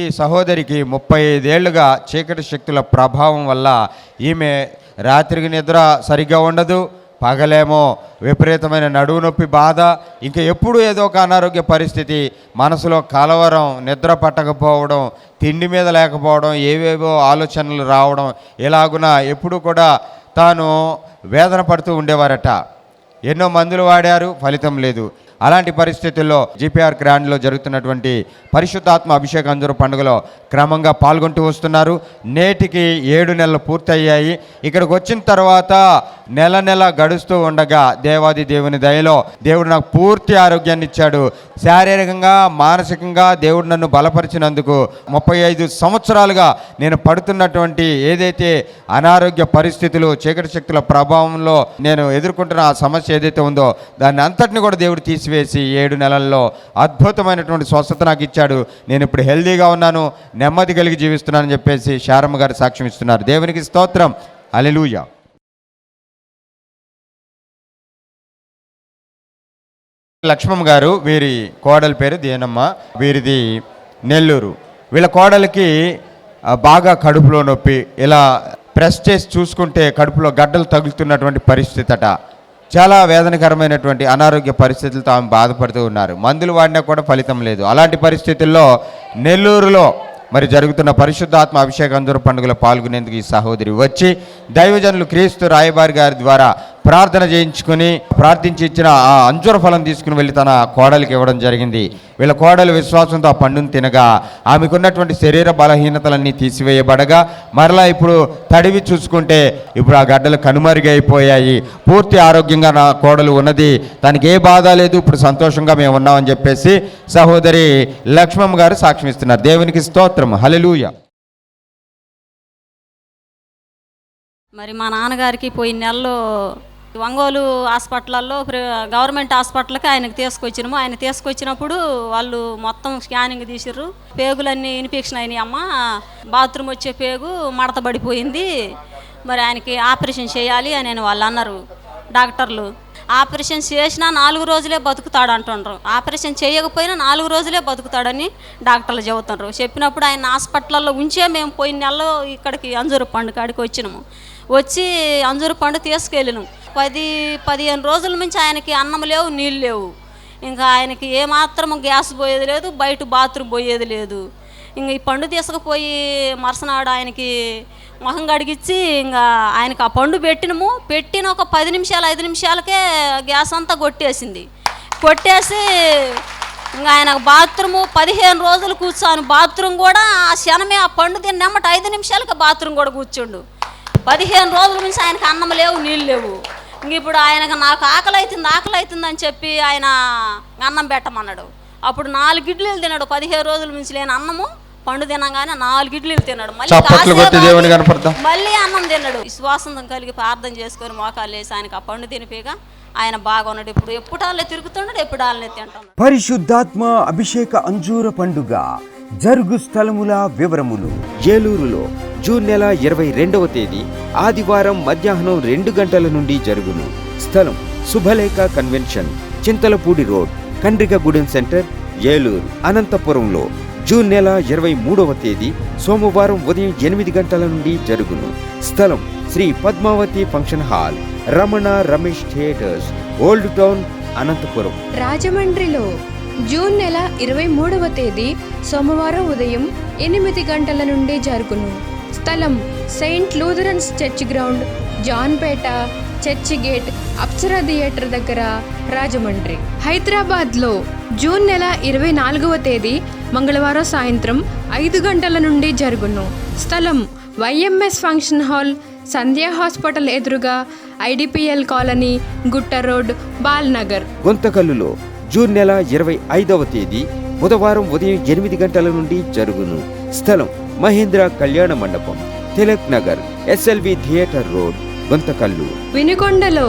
ఈ సహోదరికి ముప్పై ఐదేళ్ళుగా చీకటి శక్తుల ప్రభావం వల్ల ఈమె రాత్రికి నిద్ర సరిగ్గా ఉండదు పగలేమో విపరీతమైన నడువు నొప్పి బాధ ఇంకా ఎప్పుడు ఏదో ఒక అనారోగ్య పరిస్థితి మనసులో కలవరం నిద్ర పట్టకపోవడం తిండి మీద లేకపోవడం ఏవేవో ఆలోచనలు రావడం ఇలాగున ఎప్పుడు కూడా తాను వేదన పడుతూ ఉండేవారట. ఎన్నో మందులు వాడారు ఫలితం లేదు. అలాంటి పరిస్థితుల్లో జిపిఆర్ గ్రాండ్లో జరుగుతున్నటువంటి పరిశుద్ధాత్మ అభిషేక అంజూరు పండుగలో క్రమంగా పాల్గొంటూ వస్తున్నారు. నేటికి ఏడు నెలలు పూర్తయ్యాయి. ఇక్కడికి వచ్చిన తర్వాత నెల నెల గడుస్తూ ఉండగా దేవాది దేవుని దయలో దేవుడు నాకు పూర్తి ఆరోగ్యాన్ని ఇచ్చాడు. శారీరకంగా మానసికంగా దేవుడు నన్ను బలపరిచినందుకు ముప్పై ఐదు సంవత్సరాలుగా నేను పడుతున్నటువంటి ఏదైతే అనారోగ్య పరిస్థితులు చీకటి శక్తుల ప్రభావంలో నేను ఎదుర్కొంటున్న ఆ సమస్య ఏదైతే ఉందో దాన్ని అంతటిని కూడా దేవుడు తీసివేసి ఏడు నెలల్లో అద్భుతమైనటువంటి స్వస్థత నాకు ఇచ్చాడు. నేను ఇప్పుడు హెల్దీగా ఉన్నాను నెమ్మది కలిగి జీవిస్తున్నానని చెప్పేసి శారమ్మ గారు సాక్ష్యం ఇస్తున్నారు. దేవునికి స్తోత్రం. అలెలుయా లక్ష్మమ్మ గారు వీరి కోడల పేరు దేనమ్మ వీరిది నెల్లూరు. వీళ్ళ కోడలికి బాగా కడుపులో నొప్పి ఇలా ప్రెస్ చేసి చూసుకుంటే కడుపులో గడ్డలు తగులుతున్నటువంటి పరిస్థితి అట చాలా వేదనకరమైనటువంటి అనారోగ్య పరిస్థితులతో ఆమె బాధపడుతూ ఉన్నారు. మందులు వాడినా కూడా ఫలితం లేదు. అలాంటి పరిస్థితుల్లో నెల్లూరులో మరి జరుగుతున్న పరిశుద్ధాత్మ అభిషేక పండుగలో పాల్గొనేందుకు ఈ సహోదరి వచ్చి దైవజనులు క్రీస్తు రాయబారి గారి ద్వారా ప్రార్థన చేయించుకుని ప్రార్థించి ఇచ్చిన ఆ అంజుర ఫలం తీసుకుని వెళ్ళి తన కోడలికి ఇవ్వడం జరిగింది. వీళ్ళ కోడలు విశ్వాసంతో ఆ పండును తినగా ఆమెకున్నటువంటి శరీర బలహీనతలన్నీ తీసివేయబడగా మరలా ఇప్పుడు తడివి చూసుకుంటే ఇప్పుడు ఆ గడ్డలు కనుమరుగైపోయాయి. పూర్తి ఆరోగ్యంగా నా కోడలు ఉన్నది. తనకి ఏ బాధ లేదు ఇప్పుడు సంతోషంగా మేము ఉన్నామని చెప్పేసి సహోదరి లక్ష్మమ్మ గారు సాక్ష్యం ఇస్తున్నారు దేవునికి స్తోత్రం. హల్లెలూయా. మరి మా నాన్నగారికి పోయిన నెలలో ఒంగోలు హాస్పిటల్లో ప్ర- గవర్నమెంట్ హాస్పిటల్కి ఆయనకు తీసుకొచ్చినాము. ఆయన తీసుకొచ్చినప్పుడు వాళ్ళు మొత్తం స్కానింగ్ తీసిర్రు. పేగులన్నీ ఇన్ఫెక్షన్ అయినాయి అమ్మ. బాత్రూమ్ వచ్చే పేగు మడత పడిపోయింది మరి ఆయనకి ఆపరేషన్ చేయాలి అని వాళ్ళు అన్నారు. డాక్టర్లు ఆపరేషన్ చేసినా నాలుగు రోజులే బతుకుతాడు అంటుండ్రు ఆపరేషన్ చేయకపోయినా నాలుగు రోజులే బతుకుతాడని డాక్టర్లు చెబుతుండ్రు. చెప్పినప్పుడు ఆయన హాస్పిటల్లో ఉంచే మేము పోయిన నెలలో ఇక్కడికి అంజూరు పండు కాడికి వచ్చినాము. వచ్చి అంజూరు పండు తీసుకెళ్ళినాం. పది పదిహేను రోజుల నుంచి ఆయనకి అన్నం లేవు నీళ్ళు లేవు. ఇంకా ఆయనకి ఏమాత్రం గ్యాస్ పోయేది లేదు బయట బాత్రూమ్ పోయేది లేదు. ఇంక ఈ పండు తీసుకుపోయి మరుసనాడు ఆయనకి మొహం కడిగిచ్చి ఇంకా ఆయనకి ఆ పండు పెట్టినము. పెట్టిన ఒక పది నిమిషాలు ఐదు నిమిషాలకే గ్యాస్ అంతా కొట్టేసింది. కొట్టేసి ఇంకా ఆయన బాత్రూము పదిహేను రోజులు కూర్చోను. బాత్రూమ్ కూడా ఆ క్షణమే ఆ పండు తిన్నమ్మట ఐదు నిమిషాలకి బాత్రూమ్ కూడా కూర్చుండు. పదిహేను రోజుల నుంచి ఆయనకి అన్నం లేవు నీళ్ళు లేవు. ఇంక ఇప్పుడు ఆయనకు నాకు ఆకలి అవుతుంది ఆకలి అవుతుంది అని చెప్పి ఆయన అన్నం పెట్టమన్నాడు. అప్పుడు నాలుగు ఇడ్లీలు తిన్నాడు. పదిహేను రోజుల నుంచి లేని అన్నము. పండు తినగానే నాలుగు ఇడ్లీలు తిన్నాడు. మళ్ళీ. మళ్ళీ అన్నం తిన్నాడు. విశ్వాసం కలిగి ప్రార్థన చేసుకొని మోకాలు వేసి ఆయనకు ఆ పండు తినిపిగా ఆయన బాగా ఉన్నాడు ఇప్పుడు ఎప్పుడాలే తిరుగుతున్నాడు ఎప్పుడాలనే తింటున్నాడు పరిశుద్ధాత్మ అభిషేక అంజూర పండుగ జరుగు స్థలముల వివరములు. ఏలూరులో జూన్ నెల ఇరవై రెండవ తేదీ ఆదివారం మధ్యాహ్నం రెండు గంటల నుండి జరుగును. స్థలం శుభలేఖ convention Chintalapudi road Kandrikagudem centre Eluru అనంతపురంలో. జూన్ నెల ఇరవై మూడవ తేదీ సోమవారం ఉదయం ఎనిమిది గంటల నుండి జరుగును. స్థలం Sri Padmavathi function hall Ramana Ramesh theatres old town Anantapur. రాజమండ్రిలో జూన్ నెల ఇరవై మూడవ తేదీ సోమవారం ఉదయం ఎనిమిది గంటల నుండి జరుగును. స్థలం saint Lutherans church ground Jampeta church gate Apsara theatre దగ్గర రాజమండ్రి. హైదరాబాద్లో జూన్ నెల ఇరవై నాలుగవ తేదీ మంగళవారం సాయంత్రం ఐదు గంటల నుండి జరుగును. స్థలం YMS function hall Sandhya hospital ఎదురుగా ఐడిపిఎల్ కాలనీ గుట్ట రోడ్ బాల్నగర్ గుంతకల్లులో జూన్ నెల ఇరవై ఐదవ తేదీ బుధవారం ఉదయం ఎనిమిది గంటల నుండి జరుగును. స్థలం మహేంద్ర కళ్యాణ మండపం Tilak Nagar SLV theatre road Guntakal. వినుకొండలో